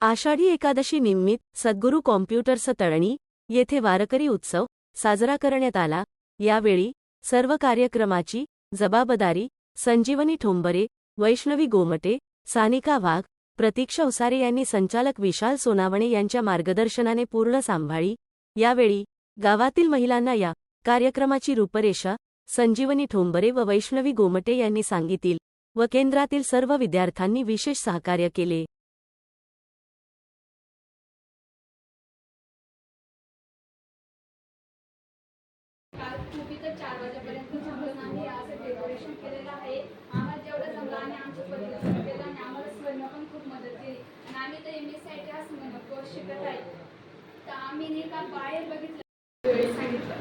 आषाढी एकादशी निमित्त सद्गुरू कॉम्प्युटर्स तळणी येथे वारकरी उत्सव साजरा करण्यात आला. यावेळी सर्व कार्यक्रमाची जबाबदारी संजीवनी ठोंबरे वैष्णवी गोमटे सानिका वाघ प्रतीक्षा उसारे यांनी संचालक विशाल सोनावणे यांच्या मार्गदर्शनाने पूर्ण सांभाळी. यावेळी गावातील महिलांना या कार्यक्रमाची रूपरेषा संजीवनी ठोंबरे व वैष्णवी गोमटे यांनी सांगितली व केंद्रातील सर्व विद्यार्थ्यांनी विशेष सहकार्य केले. खूप इथं चार वाजेपर्यंत थांबून आम्ही असं डेकोरेशन केलेलं आहे. आम्हाला जेवढं जमलं आम्ही आमच्या पद्धतीनं केलं आणि आम्हाला स्वर्ण पण खूप मदत केली. आणि आम्ही तर एम एस असं म्हणून कोर्स शिकत आहे. तर आम्ही नाही का बाहेर बघितलं. वेळी सांगितलं.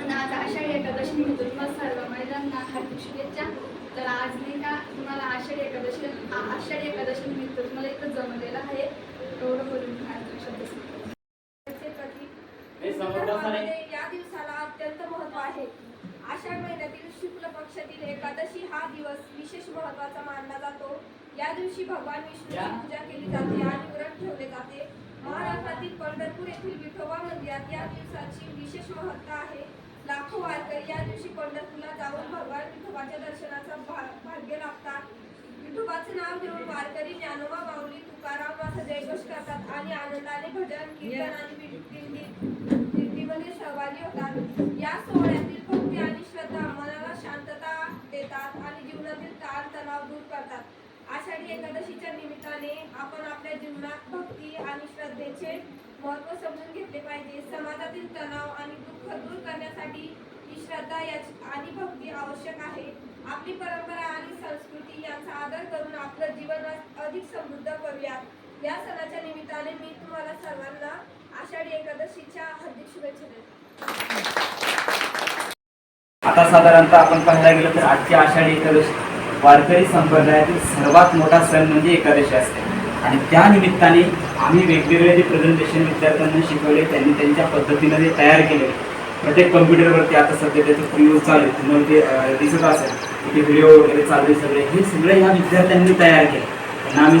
आणि आज आषाढी एकादशी निमित्त तुम्हाला सर्व महिलांना हार्दिक शुभेच्छा. तर आज नाही का तुम्हाला आषाढी एकादशी आषाढी एकादशी निमित्त तुम्हाला इथं जमलेलं आहे. एवढं बोलून शब्द संपवते. दिवसाला अत्यंत महत्त्व आहे. आषाढ महिन्यातील शुक्ल पक्षातील एकादशी हा दिवस विशेष महत्त्वाचा मानला जातो. या दिवशी भगवान विष्णूची पूजा केली जाते आणि व्रत ठेवले जाते. महाराष्ट्रातील पंढरपूर येथील विठोबा मंदिरात या दिवसाची विशेष महत्ता आहे. लाखो वारकरी या दिवशी पंढरपूरला जाऊन भगवान विठोबाच्या दर्शनाचा भाग्य लाभतात. विठोबाचे नाव घेऊन वारकरी ज्ञानोबा माऊली तुकाराम असा जयघोष करतात आणि आनंदाने भजन कीर्तन आणि दिंडी दिंडीमध्ये सहभागी होतात. या सोहळ्यातील भक्ती आणि श्रद्धा मनाला शांतता देतात आणि जीवनातील ताण तणाव दूर करतात. आषाढी एकादशीच्या निमित्ताने आपण आपल्या जीवनात भक्ती आणि श्रद्धेचे महत्त्व समजून घेतले पाहिजे. समाजातील तणाव आणि दुःख दूर करण्यासाठी ही श्रद्धा याची आणि भक्ती आवश्यक आहे. आपली परंपरा आणि संस्कृती यांचा आदर करून आपलं जीवन अधिक समृद्ध करूयात. या सणाच्या निमित्ताने मी तुम्हाला सर्वांना आषाढी एकादशीच्या हार्दिक शुभेच्छा देते आता साधारणतः आपण पाहायला गेलो तर आजची आषाढी एकादशी वारकरी संप्रदायातील सर्वात मोठा सण म्हणजे एकादशी असते. आणि त्या निमित्ताने आम्ही वेगवेगळे जे प्रेझेंटेशन विद्यार्थ्यांना शिकवले त्यांनी त्यांच्या पद्धतीने ते तयार केले प्रत्येक कम्प्युटरवरती आता सध्या त्याचं प्रयोग चालू आहे. तुम्हाला ते दिसत असेल की ते व्हिडिओ वगैरे चालू आहे सगळे हे सगळे ह्या विद्यार्थ्यांनी तयार केले. त्यांना आम्ही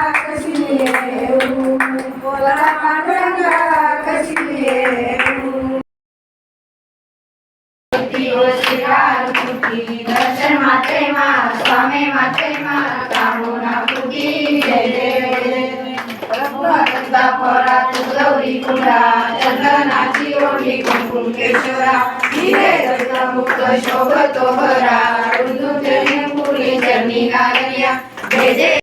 स्वामी माते मा कामुना कुटी जय जय पोरा तू गौरी कुंडा चंदनाची ओढी कुंकुम केशवरा हिरे रत्न शोभतो भरा रुंदू चरणी पुरी चरणी गागरिया जय जय